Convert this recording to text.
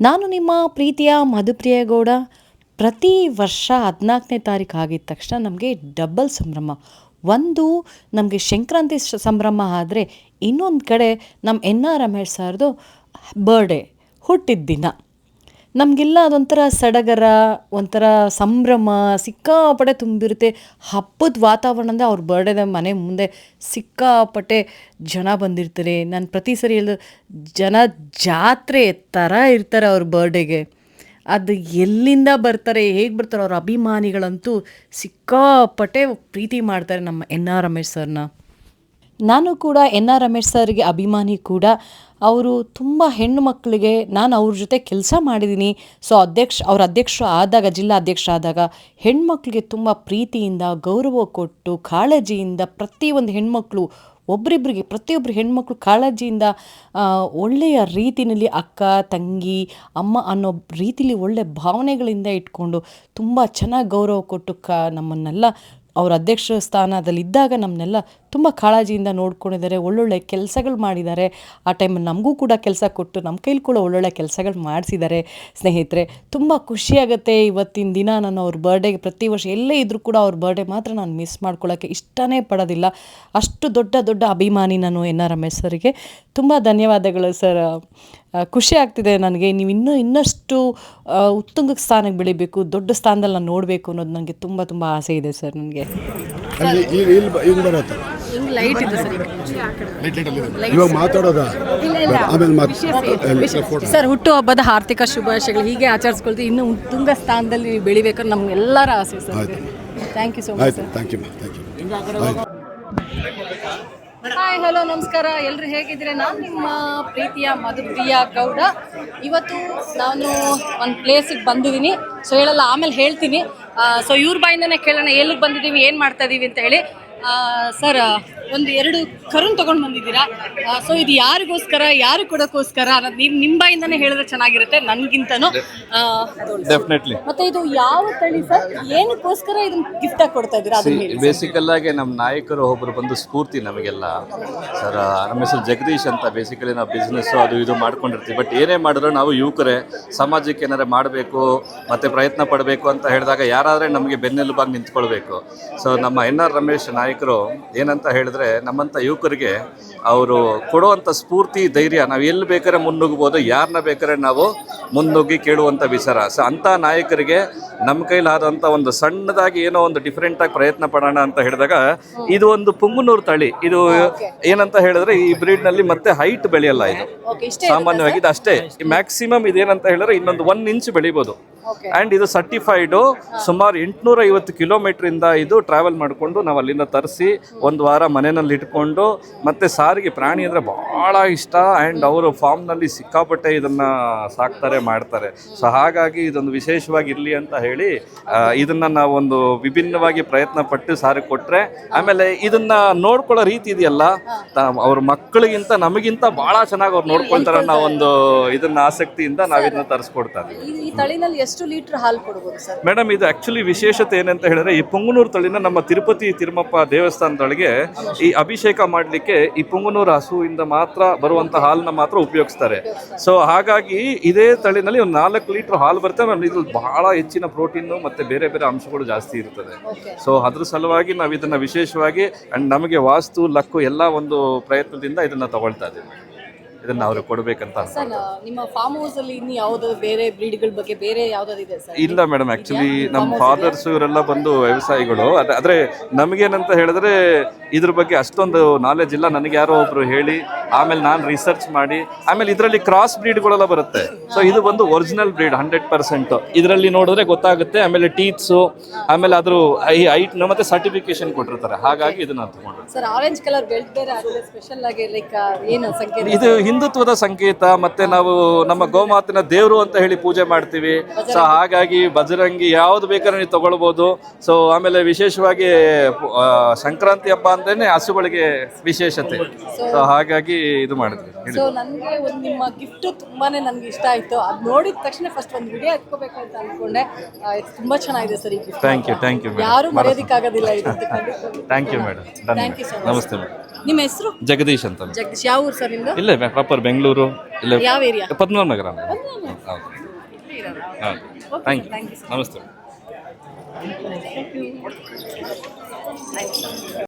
ನಾನು ನಿಮ್ಮ ಪ್ರೀತಿಯ ಮಧುಪ್ರಿಯ ಗೌಡ ಪ್ರತಿ ವರ್ಷ ಹದಿನಾಲ್ಕನೇ ತಾರೀಕು ಆಗಿದ ತಕ್ಷಣ ನಮಗೆ ಡಬಲ್ ಸಂಭ್ರಮ. ಒಂದು ನಮಗೆ ಸಂಕ್ರಾಂತಿ ಸಂಭ್ರಮ ಆದರೆ ಇನ್ನೊಂದು ಕಡೆ ನಮ್ಮ ಎನ್ ಆರ್ ರಮೇಶ್ ಸರ್ದು ಬರ್ಡೇ ಹುಟ್ಟಿದ ದಿನ. ನಮಗೆಲ್ಲ ಅದೊಂಥರ ಸಡಗರ, ಒಂಥರ ಸಂಭ್ರಮ ಸಿಕ್ಕಾಪಟ್ಟೆ ತುಂಬಿರುತ್ತೆ. ಹಬ್ಬದ ವಾತಾವರಣ ಅಂದರೆ ಅವ್ರ ಬರ್ಡೇದ ಮನೆ ಮುಂದೆ ಸಿಕ್ಕಾಪಟ್ಟೆ ಜನ ಬಂದಿರ್ತಾರೆ. ನಾನು ಪ್ರತಿ ಸರಿ ಎಲ್ಲ ಜನ ಜಾತ್ರೆ ಥರ ಇರ್ತಾರೆ ಅವ್ರ ಬರ್ಡೇಗೆ ಅದು ಎಲ್ಲಿಂದ ಬರ್ತಾರೆ, ಹೇಗೆ ಬರ್ತಾರೆ ಅವ್ರ ಅಭಿಮಾನಿಗಳಂತೂ ಸಿಕ್ಕಾಪಟ್ಟೆ ಪ್ರೀತಿ ಮಾಡ್ತಾರೆ ನಮ್ಮ ಎನ್ ಆರ್ ರಮೇಶ್ ಸರ್ನ. ನಾನು ಕೂಡ ಎನ್ ಆರ್ ರಮೇಶ್ ಸರ್ಗೆ ಅಭಿಮಾನಿ ಕೂಡ. ಅವರು ತುಂಬ ಹೆಣ್ಣು ಮಕ್ಕಳಿಗೆ ನಾನು ಅವ್ರ ಜೊತೆ ಕೆಲಸ ಮಾಡಿದ್ದೀನಿ ಸೊ ಅಧ್ಯಕ್ಷ, ಅವ್ರ ಅಧ್ಯಕ್ಷರು ಆದಾಗ, ಜಿಲ್ಲಾ ಅಧ್ಯಕ್ಷ ಆದಾಗ ಹೆಣ್ಮಕ್ಳಿಗೆ ತುಂಬ ಪ್ರೀತಿಯಿಂದ, ಗೌರವ ಕೊಟ್ಟು, ಕಾಳಜಿಯಿಂದ ಪ್ರತಿಯೊಂದು ಹೆಣ್ಮಕ್ಳು ಒಬ್ರಿಬ್ರಿಗೆ ಪ್ರತಿಯೊಬ್ಬರು ಹೆಣ್ಮಕ್ಳು ಕಾಳಜಿಯಿಂದ ಒಳ್ಳೆಯ ರೀತಿಯಲ್ಲಿ ಅಕ್ಕ, ತಂಗಿ, ಅಮ್ಮ ಅನ್ನೋ ರೀತಿಲಿ ಒಳ್ಳೆ ಭಾವನೆಗಳಿಂದ ಇಟ್ಕೊಂಡು ತುಂಬ ಚೆನ್ನಾಗಿ ಗೌರವ ಕೊಟ್ಟು ಕ, ನಮ್ಮನ್ನೆಲ್ಲ, ಅವ್ರ ಅಧ್ಯಕ್ಷ ಸ್ಥಾನದಲ್ಲಿದ್ದಾಗ ನಮ್ಮನ್ನೆಲ್ಲ ತುಂಬ ಕಾಳಜಿಯಿಂದ ನೋಡ್ಕೊಂಡಿದ್ದಾರೆ, ಒಳ್ಳೊಳ್ಳೆ ಕೆಲಸಗಳು ಮಾಡಿದ್ದಾರೆ. ಆ ಟೈಮಲ್ಲಿ ನಮಗೂ ಕೂಡ ಕೆಲಸ ಕೊಟ್ಟು ನಮ್ಮ ಕೈಲಿ ಕೂಡ ಒಳ್ಳೊಳ್ಳೆ ಕೆಲಸಗಳು ಮಾಡಿಸಿದ್ದಾರೆ. ಸ್ನೇಹಿತರೆ, ತುಂಬ ಖುಷಿಯಾಗುತ್ತೆ ಇವತ್ತಿನ ದಿನ ನಾನು ಅವ್ರ ಬರ್ಡೇಗೆ ಪ್ರತಿ ವರ್ಷ ಎಲ್ಲೇ ಇದ್ದರೂ ಕೂಡ ಅವ್ರ ಬರ್ಡೇ ಮಾತ್ರ ನಾನು ಮಿಸ್ ಮಾಡ್ಕೊಳ್ಳೋಕ್ಕೆ ಇಷ್ಟನೇ ಪಡೋದಿಲ್ಲ. ಅಷ್ಟು ದೊಡ್ಡ ದೊಡ್ಡ ಅಭಿಮಾನಿ ನಾನು ಎನ್ ಆರ್ ರಮೇಶ್ ಸರ್ಗೆ ತುಂಬ ಧನ್ಯವಾದಗಳು ಸರ್ ಖುಷಿ ಆಗ್ತಿದೆ ನನಗೆ. ನೀವು ಇನ್ನೂ ಇನ್ನಷ್ಟು ಉತ್ತುಂಗಕ್ಕೆ ಉತ್ತುಂಗ ಸ್ಥಾನಕ್ಕೆ ಬೆಳಿಬೇಕು, ದೊಡ್ಡ ಸ್ಥಾನದಲ್ಲಿ ನಾನು ನೋಡಬೇಕು ಅನ್ನೋದು ನನಗೆ ತುಂಬ ತುಂಬ ಆಸೆ ಇದೆ ಸರ್ ನನಗೆ. ಲೈಟ್ ಇದೆ ಸರ್. ಇವಾಗ ಹಬ್ಬದ ಆಮೇಲೆ ಮಾತು ಸರ್ ಹುಟ್ಟುಹಬ್ಬದ ಆರ್ಥಿಕ ಶುಭಾಶಯಗಳು. ಹೀಗೆ ಆಚರಿಸ್ಕೊಳ್ತೀವಿ. ಇನ್ನು ಉತ್ತುಂಗ ಸ್ಥಾನದಲ್ಲಿ ಬೆಳಿಬೇಕಂದ್ರೆ ನಮ್ಗೆಲ್ಲರ ಆಸೆ sir. Thank you so much thank you thank you hi hello ನಮಸ್ಕಾರ. ಎಲ್ಲರೂ ಹೇಗಿದ್ರೆ ನಾನು ನಿಮ್ಮ ಪ್ರೀತಿಯ ಮಧುಪ್ರಿಯ ಗೌಡ. ಇವತ್ತು ನಾನು ಒಂದು ಪ್ಲೇಸಿಗೆ ಬಂದಿದ್ದೀನಿ. ಸೊ ಹೇಳಲ್ಲ ಆಮೇಲೆ ಹೇಳ್ತೀನಿ. ಸೊ ಇವ್ರ ಬಾಯಿಂದನೇ ಕೇಳೋಣ. ಎಲ್ಲಿಗೆ ಬಂದಿದ್ದೀವಿ? ಏನು ಮಾಡ್ತಾ ಇದ್ದೀವಿ ಅಂತ ಹೇಳಿ. ಸರ್ ಒಂದು ಎರಡು ಕರುನ್ ತಗೊಂಡು ಬಂದಿದ್ದೀರಾ? ಸೊ ಇದು ಯಾರಿಗೋಸ್ಕರ ಯಾರು ಕೊಡೋಕ್ಕೋಸ್ಕರ? ಅನ್ನೋದು ನೀವು ನಿಮ್ಮ ಬಾಯಿಂದನೇ ಹೇಳಿದ್ರೆ ಚೆನ್ನಾಗಿರುತ್ತೆ ನನಗಿಂತನೂ. ಡೆಫಿನೆಟ್ಲಿ ಮತ್ತೆ ಇದು ಯಾವ ತಳಿ ಸರ್? ಏನಕ್ಕೋಸ್ಕರ ಇದನ್ನ ಗಿಫ್ಟ್ ಆಗಿ ಕೊಡ್ತಾ ಇದ್ದೀರಾ? ಬೇಸಿಕಲ್ ಆಗಿ ನಮ್ಮ ನಾಯಕರು ಒಬ್ಬರು ಬಂದು ಸ್ಫೂರ್ತಿ ನಮಗೆಲ್ಲ. ಸರ್ ನಮ್ಮ ಹೆಸರು ಜಗದೀಶ್ ಅಂತ ಬೇಸಿಕಲಿ ನಾವು ಬಿಸ್ನೆಸ್ ಅದು ಇದು ಮಾಡ್ಕೊಂಡಿರ್ತೀವಿ. ಬಟ್ ಏನೇ ಮಾಡಿದ್ರು ನಾವು ಯುವಕರೇ ಸಮಾಜಕ್ಕೆ ಏನಾರ ಮಾಡಬೇಕು ಮತ್ತೆ ಪ್ರಯತ್ನ ಪಡಬೇಕು ಅಂತ ಹೇಳಿದಾಗ ಯಾರಾದ್ರೆ ನಮಗೆ ಬೆನ್ನೆಲುಬಾಗಿ ನಿಂತ್ಕೊಳ್ಬೇಕು. ಸೊ ನಮ್ಮ ಎನ್ ಆರ್ ರಮೇಶ್ ನಾಯಕರು ಏನಂತ ಹೇಳಿದ್ರೆ ನಮ್ಮಂಥ ಯುವಕರಿಗೆ ಅವರು ಕೊಡುವಂಥ ಸ್ಫೂರ್ತಿ ಧೈರ್ಯ ನಾವು ಎಲ್ಲಿ ಬೇಕಾದ್ರೆ ಮುನ್ನುಗ್ಬೋದು ಯಾರನ್ನ ಬೇಕಾದ್ರೆ ನಾವು ಮುನ್ನುಗ್ಗಿ ಕೇಳುವಂಥ ವಿಚಾರ. ಸೊ ಅಂಥ ನಾಯಕರಿಗೆ ನಮ್ಮ ಕೈಲಾದಂಥ ಒಂದು ಸಣ್ಣದಾಗಿ ಏನೋ ಒಂದು ಡಿಫ್ರೆಂಟಾಗಿ ಪ್ರಯತ್ನ ಪಡೋಣ ಅಂತ ಹೇಳಿದಾಗ ಇದು ಒಂದು ಪುಂಗುನೂರು ತಳಿ. ಇದು ಏನಂತ ಹೇಳಿದ್ರೆ ಈ ಬ್ರೀಡ್ನಲ್ಲಿ ನಲ್ಲಿ ಮತ್ತೆ ಹೈಟ್ ಬೆಳೆಯಲ್ಲ ಇದು. ಸಾಮಾನ್ಯವಾಗಿ ಇದು ಅಷ್ಟೇ. ಮ್ಯಾಕ್ಸಿಮಮ್ ಇದೇನಂತ ಹೇಳಿದ್ರೆ ಇನ್ನೊಂದು ಒನ್ ಇಂಚ್ ಬೆಳಿಬೋದು. ಅಂಡ್ ಇದು ಸರ್ಟಿಫೈಡು ಸುಮಾರು ಎಂಟುನೂರ ಐವತ್ತು ಕಿಲೋಮೀಟರ್ ಇಂದ ಇದು ಟ್ರಾವೆಲ್ ಮಾಡಿಕೊಂಡು ನಾವು ಅಲ್ಲಿಂದ ತರಿಸಿ ಒಂದು ವಾರ ಮನೆಯಲ್ಲಿ ಇಟ್ಕೊಂಡು ಮತ್ತೆ ಸಾರಿಗೆ ಪ್ರಾಣಿ ಅಂದರೆ ಬಹಳ ಇಷ್ಟ. ಅಂಡ್ ಅವರು ಫಾರ್ಮ್ನಲ್ಲಿ ಸಿಕ್ಕಾಪಟ್ಟೆ ಇದನ್ನ ಸಾಕ್ತಾರೆ ಮಾಡ್ತಾರೆ. ಸೊ ಹಾಗಾಗಿ ಇದೊಂದು ವಿಶೇಷವಾಗಿ ಇರಲಿ ಅಂತ ಹೇಳಿ ಇದನ್ನು ಇದನ್ನ ನಾವು ಒಂದು ವಿಭಿನ್ನವಾಗಿ ಪ್ರಯತ್ನ ಪಟ್ಟು ಸಾರಿಗೆ ಕೊಟ್ಟರೆ ಆಮೇಲೆ ಇದನ್ನ ನೋಡ್ಕೊಳ್ಳೋ ರೀತಿ ಇದೆಯಲ್ಲ ಅವ್ರ ಮಕ್ಕಳಿಗಿಂತ ನಮಗಿಂತ ಬಹಳ ಚೆನ್ನಾಗಿ ಅವ್ರು ನೋಡ್ಕೊಳ್ತಾರೆ. ಅನ್ನೋ ಒಂದು ಇದನ್ನ ಆಸಕ್ತಿಯಿಂದ ನಾವು ಇದನ್ನ ತರಿಸ್ಕೊಡ್ತಾ ಇದ್ದೀವಿ ಈ- ಈ ತಳಿನಲ್ಲಿ ಎಷ್ಟು ಲೀಟರ್ ಹಾಲು ಕೊಡ್ಬೋದು ಸರ್. ಮೇಡಮ್ ಇದು ಆಕ್ಚುಲಿ ವಿಶೇಷತೆ ಏನಂತ ಹೇಳಿದ್ರೆ ಈ ಪುಂಗನೂರು ತಳಿನ ನಮ್ಮ ತಿರುಪತಿ ತಿರುಮಪ್ಪ ದೇವಸ್ಥಾನದೊಳಗೆ ಈ ಅಭಿಷೇಕ ಮಾಡಲಿಕ್ಕೆ ಈ ಪುಂಗನೂರು ಹಸುವಿಂದ ಮಾತ್ರ ಬರುವಂತ ಹಾಲನ್ನ ಮಾತ್ರ ಉಪಯೋಗಿಸ್ತಾರೆ. ಸೊ ಹಾಗಾಗಿ ಇದೇ ತಳಿನಲ್ಲಿ ಒಂದು ನಾಲ್ಕು ಲೀಟರ್ ಹಾಲು ಬರುತ್ತೆ. ಮೇಡಮ್ ಇದ್ರಲ್ಲಿ ಬಹಳ ಹೆಚ್ಚಿನ ಪ್ರೋಟೀನು ಮತ್ತೆ ಬೇರೆ ಬೇರೆ ಅಂಶಗಳು ಜಾಸ್ತಿ ಇರ್ತದೆ. ಸೊ ಅದ್ರ ಸಲುವಾಗಿ ನಾವು ಇದನ್ನ ವಿಶೇಷವಾಗಿ ಅಂಡ್ ನಮಗೆ ವಾಸ್ತು ಲಕ್ಕು ಎಲ್ಲ ಒಂದು ಪ್ರಯತ್ನದಿಂದ ಇದನ್ನ ತಗೊಳ್ತಾ ಇದ್ದೀವಿ. ಇದನ್ನ ಅವ್ರಿಗೆ ಕೊಡಬೇಕಂತ ಸರ್ ನಿಮ್ಮ ಫಾರ್ಮ್ ಹೌಸ್ ಅಲ್ಲಿ ಇನ್ನು ಯಾವ್ದು ಬೇರೆ ಬ್ರೀಡ್ಗಳ ಬಗ್ಗೆ ಬೇರೆ ಯಾವ್ದಾದ್ರು ಇದೆ ಸರ್? ಇಲ್ಲ ಮೇಡಮ್ ಆಕ್ಚುಲಿ ನಮ್ಮ ಫಾದರ್ಸ್ ಇವರೆಲ್ಲ ಬಂದು ವ್ಯವಸಾಯಿಗಳು. ಅದ್- ಆದ್ರೆ ನಮಗೇನಂತ ಹೇಳಿದ್ರೆ ಇದ್ರ ಬಗ್ಗೆ ಅಷ್ಟೊಂದು ನಾಲೆಜ್ ಇಲ್ಲ. ನನಗೆ ಯಾರೋ ಒಬ್ರು ಹೇಳಿ ಆಮೇಲೆ ನಾನು ರಿಸರ್ಚ್ ಮಾಡಿ ಆಮೇಲೆ ಇದರಲ್ಲಿ ಕ್ರಾಸ್ ಬ್ರೀಡ್ಗಳೆಲ್ಲ ಬರುತ್ತೆ. ಸೊ ಇದು ಬಂದು ಒರಿಜಿನಲ್ ಬ್ರೀಡ್ ಹಂಡ್ರೆಡ್ ಪರ್ಸೆಂಟ್ ಇದರಲ್ಲಿ ನೋಡಿದ್ರೆ ಗೊತ್ತಾಗುತ್ತೆ ಆಮೇಲೆ ಟೀತ್ಸು ಆಮೇಲೆ ಅದ್ರ ಈ ಹೈಟ್ ಮತ್ತೆ ಸರ್ಟಿಫಿಕೇಶನ್ ಕೊಟ್ಟಿರ್ತಾರೆ. ಹಾಗಾಗಿ ಇದನ್ನ ತಗೊಂಡು ಇದು ಹಿಂದುತ್ವದ ಸಂಕೇತ ಮತ್ತೆ ನಾವು ನಮ್ಮ ಗೋಮಾತಿನ ದೇವರು ಅಂತ ಹೇಳಿ ಪೂಜೆ ಮಾಡ್ತೀವಿ. ಸೊ ಹಾಗಾಗಿ ಬಜರಂಗಿ ಯಾವ್ದು ಬೇಕಾದ್ರೆ ನೀವು ತಗೊಳ್ಬಹುದು ಸೊ ಆಮೇಲೆ ವಿಶೇಷವಾಗಿ ಸಂಕ್ರಾಂತಿ ಹಬ್ಬ ಅಂದ್ರೇನೆ ಹಸುಗಳಿಗೆ ವಿಶೇಷತೆ. ಸೊ ಹಾಗಾಗಿ ಇದು ಮಾಡಿದ್ವಿ ಸೊ ನನಗೆ ಒಂದು ನಿಮ್ಮ ಗಿಫ್ಟು ತುಂಬಾನೇ ನನಗೆ ಇಷ್ಟ ಆಯಿತು. ಅದು ನೋಡಿದ ತಕ್ಷಣ ಫಸ್ಟ್ ಒಂದು ವಿಡಿಯೋ ಎತ್ಕೋಬೇಕು ಅಂತ ಅಂದ್ಕೊಂಡೆ ತುಂಬಾ ಚೆನ್ನಾಗಿದೆ ಸರ್ ಈ ಥ್ಯಾಂಕ್ ಯು ಥ್ಯಾಂಕ್ ಯು ಯಾರು ಮರೆಯೋದಕ್ಕಾಗೋದಿಲ್ಲ ಇದು thank you madam thank you sir ನಮಸ್ತೆ ಮೇಡಮ್ ನಿಮ್ಮ ಹೆಸರು? ಜಗದೀಶ್ ಅಂತ ಜಗದೀಶ್. ಯಾವ ಊರು ಸರ್ ನಿಮ್ಮದು ಇಲ್ಲ ಪ್ರಾಪರ್ ಬೆಂಗಳೂರು ಇಲ್ಲ ಯಾವ area Padmanabhanagar thank you thank you ನಮಸ್ತೆ.